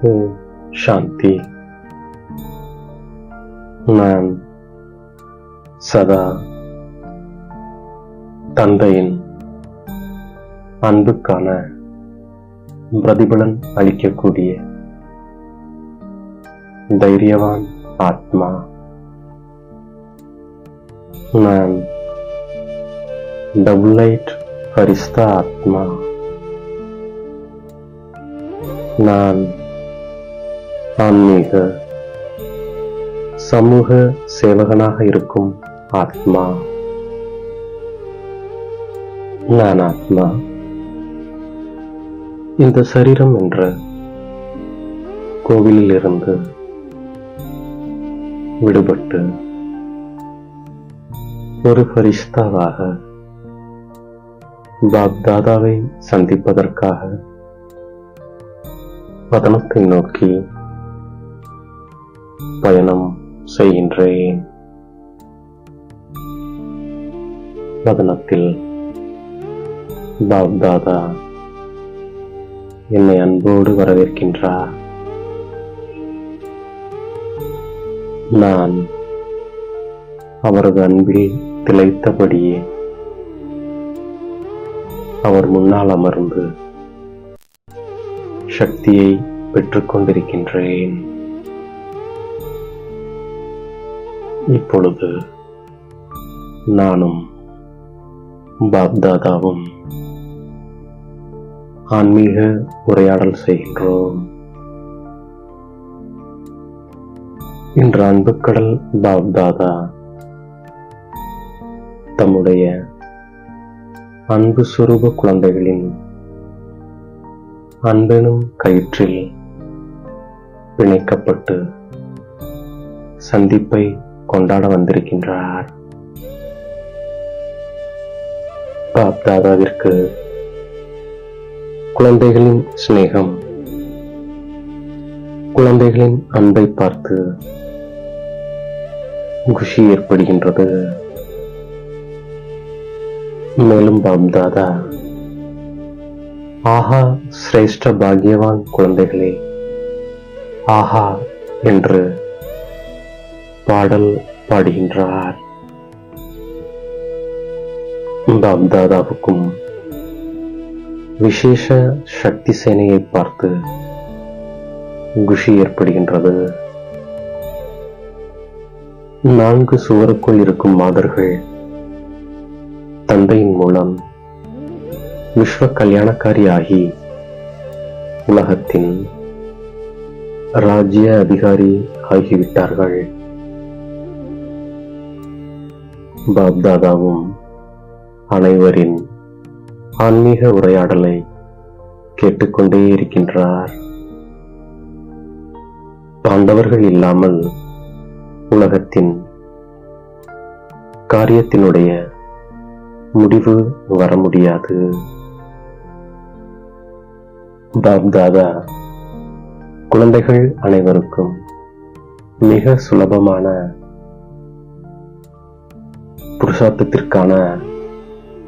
ஓம் சாந்தி நான் சதா தந்தையின் அன்புக்கான பிரதிபலன் அளிக்கக்கூடிய தைரியவான் ஆத்மா நான் டபுள் லைட் ஃபரிஸ்தா ஆத்மா நான் ஆன்மீக சமூக சேவகனாக இருக்கும் ஆத்மா. நான் ஆத்மா. இந்த சரீரம் என்ற கோவிலில் இருந்து விடுபட்டு ஒரு பரிஷ்தாவாக பாப்தாதாவை சந்திப்பதற்காக பதனத்தை நோக்கி பயணம் செய்கின்றேன். வதனத்தில் பாப்தாதா என்னை அன்போடு வரவேற்கின்றார். நான் அவரது அன்பில் திளைத்தபடியே அவர் முன்னால் அமர்ந்து சக்தியை பெற்றுக்கொண்டிருக்கின்றேன். இப்பொழுது நானும் பாப்தாதாவும் ஆன்மீக உரையாடல் செய்கின்றோம். இன்று அன்புக்கடல் பாப்தாதா தம்முடைய அன்பு சுரூப குழந்தைகளின் அன்பெனும் கயிற்றில் பிணைக்கப்பட்டு சந்திப்பை கொண்டாட வந்திருக்கின்றார். பாப்தாதாவிற்கு குழந்தைகளின் சிநேகம். குழந்தைகளின் அன்பை பார்த்து குஷி ஏற்படுகின்றது. மேலும் பாப்தாதா ஆஹா சிரேஷ்ட பாக்யவான் குழந்தைகளே ஆஹா என்று பாடல் பாடுகின்றார். பாப்தாதாவுக்கும் விசேஷ சக்தி சேனையை பார்த்து குஷி ஏற்படுகின்றது. நான்கு சுவருக்குள் இருக்கும் மாதர்கள் தந்தையின் மூலம் விஸ்வ கல்யாணக்காரி ஆகி உலகத்தின் ராஜ்ய அதிகாரி ஆகிவிட்டார்கள். பாப்தாதாவும் அனைவரின் ஆன்மீக உரையாடலை கேட்டுக்கொண்டே இருக்கின்றார். பாண்டவர்கள் இல்லாமல் உலகத்தின் காரியத்தினுடைய முடிவு வர முடியாது. பாப்தாதா குழந்தைகள் அனைவருக்கும் மிக சுலபமான புருஷார்த்தத்திற்கான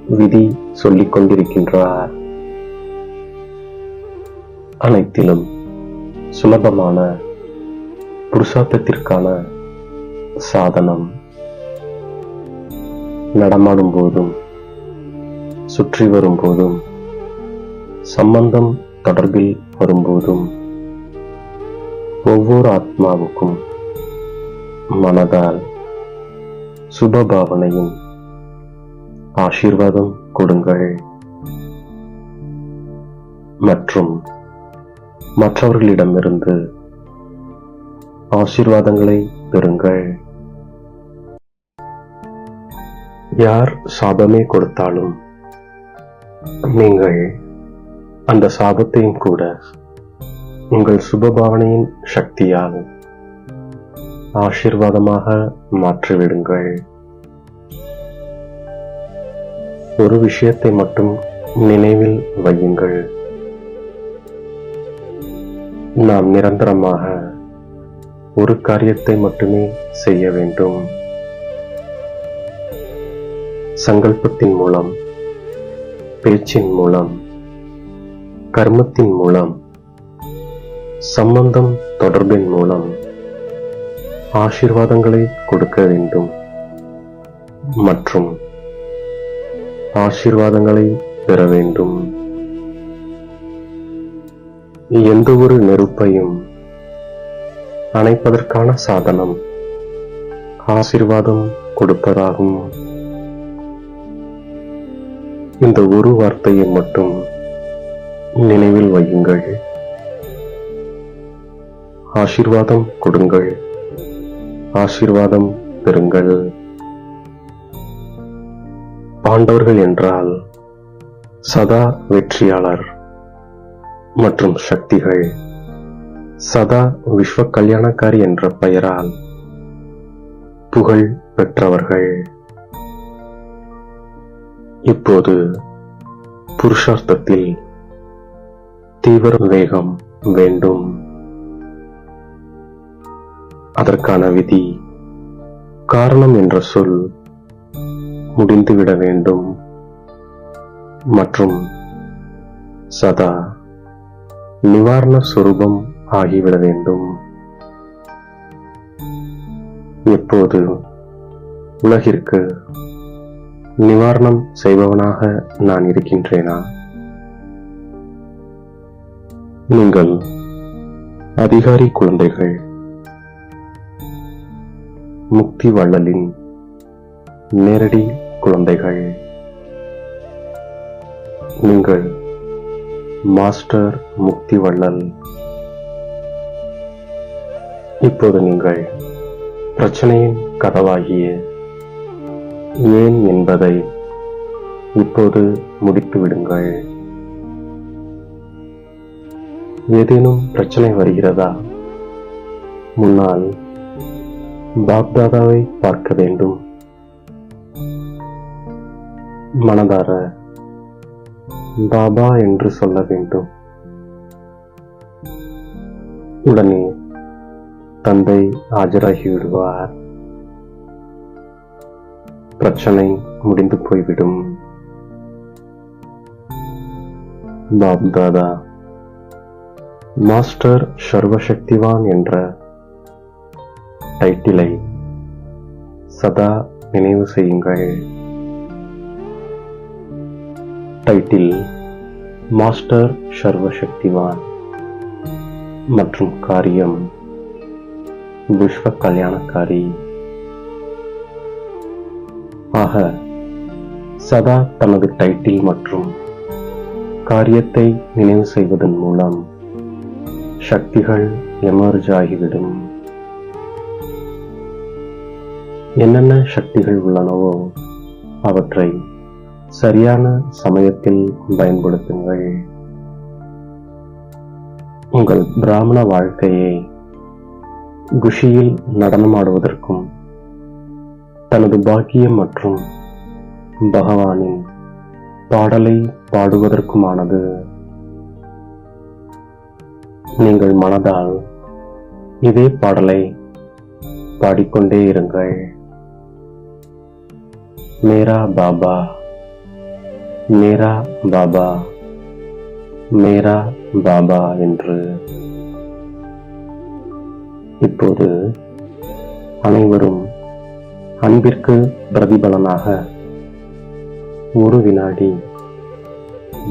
விதி சொல்லிக் கொண்டிருக்கின்றார். அனைத்திலும் சுலபமான புருஷார்த்தத்திற்கான சாதனம். நடமாடும் போதும் சுற்றி வரும்போதும் சம்பந்தம் தொடர்பில் வரும்போதும் ஒவ்வொரு ஆத்மாவுக்கும் மனதால் சுபபாவனையும் ஆசீர்வாதம் கொடுங்கள். மற்றும் மற்றவர்களிடமிருந்து ஆசீர்வாதங்களை பெறுங்கள். யார் சாபமே கொடுத்தாலும் நீங்கள் அந்த சாபத்தையும் கூட உங்கள் சுபபாவனையின் சக்தியால் ஆசீர்வாதமாக மாற்றிவிடுங்கள். ஒரு விஷயத்தை மட்டும் நினைவில் வையுங்கள். நாம் நிரந்தரமாக ஒரு காரியத்தை மட்டுமே செய்ய வேண்டும். சங்கல்பத்தின் மூலம் பேச்சின் மூலம் கர்மத்தின் மூலம் சம்பந்தம் தொடர்பின் மூலம் ஆசீர்வாதங்களை கொடுக்க வேண்டும். மற்றும் ஆசீர்வாதங்களை பெற வேண்டும். எந்த ஒரு நெருப்பையும் அணைப்பதற்கான சாதனம். ஆசீர்வாதம் கொடுப்பதாகும். இந்த ஒரு வார்த்தையை மட்டும் நினைவில் வையுங்கள். ஆசீர்வாதம் கொடுங்கள். ஆசீர்வாதம் பெறுங்கள். பாண்டவர்கள் என்றால் சதா வெற்றியாளர் மற்றும் சக்திகள். சதா விஸ்வ கல்யாணக்காரி என்ற பெயரால் புகழ் பெற்றவர்கள். இப்போது புருஷார்த்தத்தில் தீவிர வேகம் வேண்டும். அதற்கான விதி காரணம் என்ற சொல் முடிந்துவிட வேண்டும். மற்றும் சதா நிவாரண சுரூபம் ஆகிவிட வேண்டும். எப்போது உலகிற்கு நிவாரணம் செய்பவனாக நான் இருக்கின்றேனா? நீங்கள் அதிகாரி குழந்தைகள் முக்தி வள்ளலின் நேரடி குழந்தைகள். நீங்கள் மாஸ்டர் முக்தி வள்ளல் இப்போது நீங்கள் பிரச்சனையின் கதவாகிய ஏன் என்பதை இப்போது முடித்து விடுங்கள். ஏதேனும் பிரச்சனை வருகிறதா? முன்னால் பாப்தாதாவை பார்க்க வேண்டும். மனதார பாபா என்று சொல்ல வேண்டும். உடனே தந்தை ஆஜராகிவிடுவார். பிரச்சனை முடிந்து போய்விடும். பாப்தாதா மாஸ்டர் சர்வசக்திவான் என்ற டைட்டிலை சதா நினைவு செய்யுங்கள். டைட்டில் மாஸ்டர் சர்வசக்திவான் மற்றும் காரியம் விஸ்வ கல்யாணக்காரி ஆக சதா தனது டைட்டில் மற்றும் காரியத்தை நினைவு செய்வதன் மூலம் சக்திகள் எமர்ஜ் ஆகிவிடும். என்னென்ன சக்திகள் உள்ளனவோ அவற்றை சரியான சமயத்தில் பயன்படுத்துங்கள். உங்கள் பிராமண வாழ்க்கையை குஷியில் நடனமாடுவதற்கும் தனது பாக்கியம் மற்றும் பகவானின் பாடலை பாடுவதற்குமானது நீங்கள் மனதால் இதே பாடலை பாடிக்கொண்டே இருங்கள். மேரா பாபா. மேரா பாபா மேரா பாபா என்று இப்போது அனைவரும் அன்பிற்கு பிரதிபலனாக ஒரு வினாடி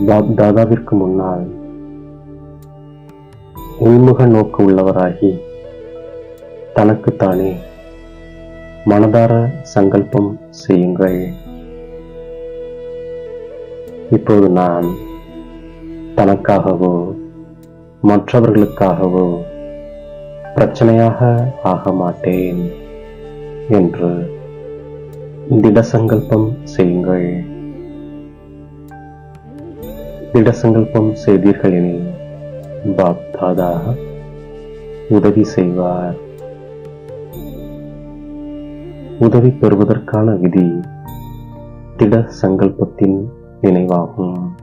பாப் தாதாவிற்கு முன்னால் உள்முக நோக்கு உள்ளவராகி தனக்குத்தானே மனதார சங்கல்பம் செய்யுங்கள். இப்போது நான் தனக்காகவோ மற்றவர்களுக்காகவோ பிரச்சனையாக ஆக மாட்டேன் என்று திட சங்கல்பம் செய்யுங்கள். திட சங்கல்பம் செய்தீர்கள் எனில் பாப் தாதா உதவி செய்வார். உதவி பெறுவதற்கான விதி திட சங்கல்பத்தின் நினைவாகும்.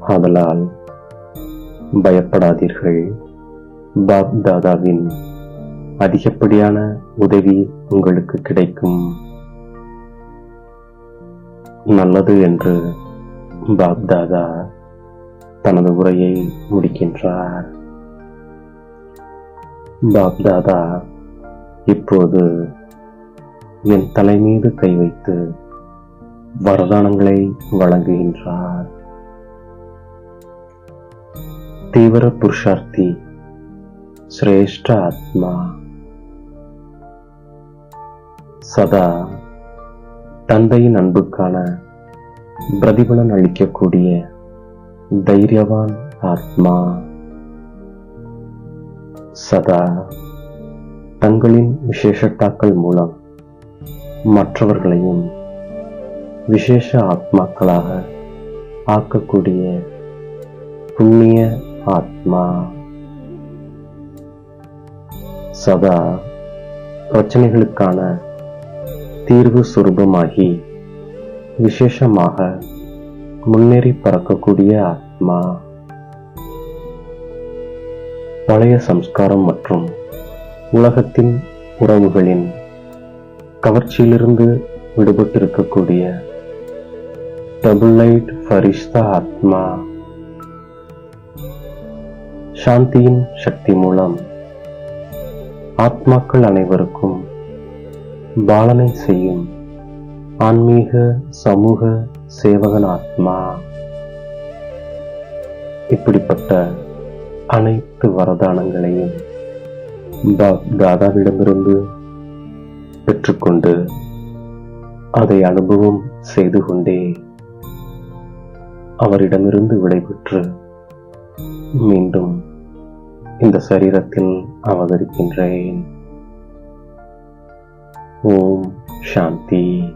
ஆதலால் பயப்படாதீர்கள். பாப் தாதாவின் அதிகப்படியான உதவி உங்களுக்கு கிடைக்கும். நல்லது என்று பாப் தாதா தனது உரையை முடிக்கின்றார். பாப் தாதா இப்போது என் தலைமீது கை வைத்து வரதானங்களை வழங்குகின்றார். தீவிர புருஷார்த்தி சிரேஷ்ட ஆத்மா. சதா தந்தையின் அன்புக்கான பிரதிபலன் அளிக்கக்கூடிய தைரியவான் ஆத்மா. சதா தங்களின் விசேஷத்தாக்கள் மூலம் மற்றவர்களையும் விசேஷ ஆத்மாக்களாக ஆக்கக்கூடிய புண்ணிய ஆத்மா. சதா பிரச்சனைகளுக்கான தீர்வு சுரூபமாகி விசேஷமாக முன்னேறி பறக்கக்கூடிய ஆத்மா. பழைய சம்ஸ்காரம் மற்றும் உலகத்தின் உறவுகளின் கவர்ச்சியிலிருந்து விடுபட்டிருக்கக்கூடிய டபுள் ஃபரிஷ்தா ஆத்மா சாந்தியின் சக்தி மூலம் ஆத்மாக்கள் அனைவருக்கும் பாலனை செய்யும் ஆன்மீக சமூக சேவகன் ஆத்மா இப்படிப்பட்ட அனைத்து வரதானங்களையும் தாதாவிடமிருந்து பெற்றுக்கொண்டு அதை அனுபவம் செய்து கொண்டே அவரிடமிருந்து விடைபெற்று மீண்டும் இந்த சரீரத்தில் அவதரிக்கின்றேன். ஓம் சாந்தி.